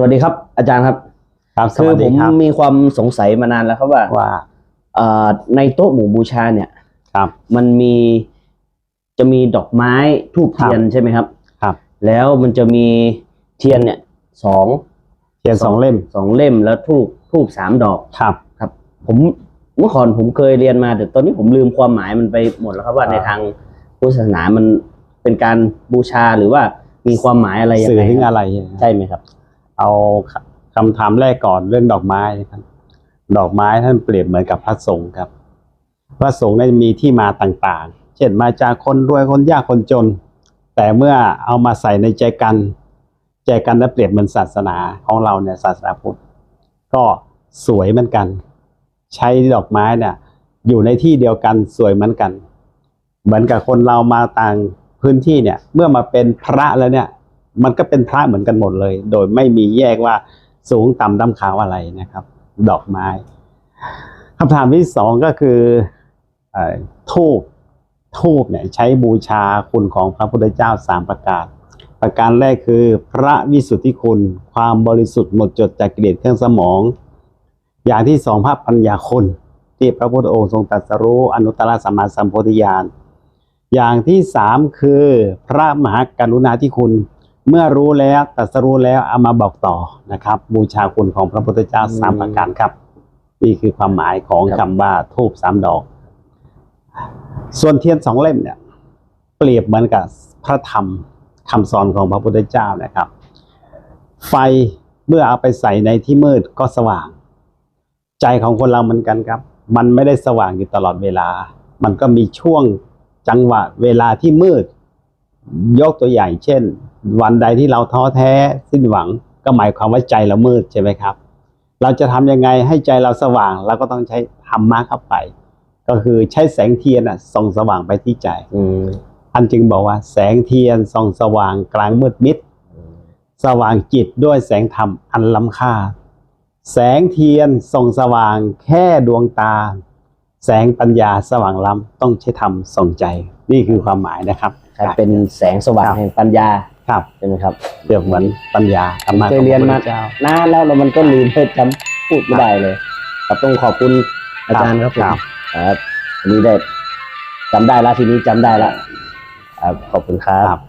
วัสดีครับ อาจารย์ครับครับสคือวัสผดีมครับมีความสงสัยมานานแล้วครับว่าว่าเอ่อในโต๊ะหมู่บูชาเนี่ยครับ มันมีจะมีดอกไม้ทูบเทียนใช่ไหมครับ ครับ แล้วมันจะมีเทียนเนี่ยสองเทียนสองเล่มสองเล่มแล้วทูบทูบสามดอกครับครับ ผมเมื่อก่อนผมเคยเรียนมาแต่ตอนนี้ผมลืมความหมายมันไปหมดแล้วครับว่าอ่าในทางพุทธศาสนามันเป็นการบูชาหรือว่ามีความหมายอะไรยังสื่อไงถึงครับอะไรใช่ไหมครับ เอาคำถามแรกก่อนเรื่องดอกไม้ครับ ดอกไม้ท่านเปรียบเหมือนกับพระสงฆ์ครับ พระสงฆ์นั้นมีที่มาต่างๆ เช่นมาจากคนรวยคนยากคนจน แต่เมื่อเอามาใส่ในใจกัน ใจกันนั้นเปรียบเหมือนศาสนาของเราเนี่ยศาสนาพุทธก็สวยเหมือนกัน ใช้ดอกไม้เนี่ยอยู่ในที่เดียวกันสวยเหมือนกัน เหมือนกับคนเรามาต่างพื้นที่เนี่ย เมื่อมาเป็นพระแล้วเนี่ย มันก็เป็นพระเหมือนกันหมดเลย โดยไม่มีแยกว่าสูงต่ำดำขาวอะไรนะครับ ดอกไม้คำถามที่สองก็คือทูบทูบเนี่ยใช้บูชาคุณของพระพุทธเจ้าสามประการ ประการแรกคือพระวิสุทธิคุณ ความบริสุทธิ์หมดจดจากกิเลสเครื่องสมอง อย่างที่สองพระปัญญาคุณที่พระพุทธองค์ทรงตรัสรู้อนุตตรสัมมาสัมโพธิญาณอย่างที่สามคือพระมหากรุณาธิคุณ เมื่อรู้แล้วตรัสรู้แล้วเอามาบอกต่อนะครับ บูชาคุณของพระพุทธเจ้าสามประการครับ นี่คือความหมายของครับคำว่าทูบสามดอก ส่วนเทียนสองเล่มเนี่ย เปรียบเหมือนกับพระธรรมคำสอนของพระพุทธเจ้านะครับ ไฟเมื่อเอาไปใส่ในที่มืดก็สว่าง ใจของคนเราเหมือนกันครับ มันไม่ได้สว่างอยู่ตลอดเวลา มันก็มีช่วงจังหวะเวลาที่มืด ยกตัวอย่างเช่น วันใดที่เราท้อแท้สิ้นหวัง ก็หมายความว่าใจเรามืดใช่ไหมครับ เราจะทำยังไงให้ใจเราสว่างเราก็ต้องใช้ธรรมะเข้าไป ก็คือใช้แสงเทียนอะส่องสว่างไปที่ใจอืมท่านจึงบอกว่า แสงเทียนส่องสว่างกลางมืดมิดสว่างจิตด้วยแสงธรรมอันล้ำค่า แสงเทียนส่องสว่างแค่ดวงตา แสงปัญญาสว่างล้ำต้องใช้ธรรมส่องใจ นี่คือความหมายนะครับใช่เป็นแสงสว่างครับแห่งปัญญา ครับใช่ไหมครับเปรียบเหมือนปัญญาธรรมะเคยเรียนมาของพะพุทธเจ้านานแล้วแล้วมันก็ลืมไปจำพูดไม่ได้เลยครับต้องขอบคุณอาจารย์ครับผมครับครับวันนี้ได้จำได้ละทีนี้จำได้ละครับขอบคุณครับครับ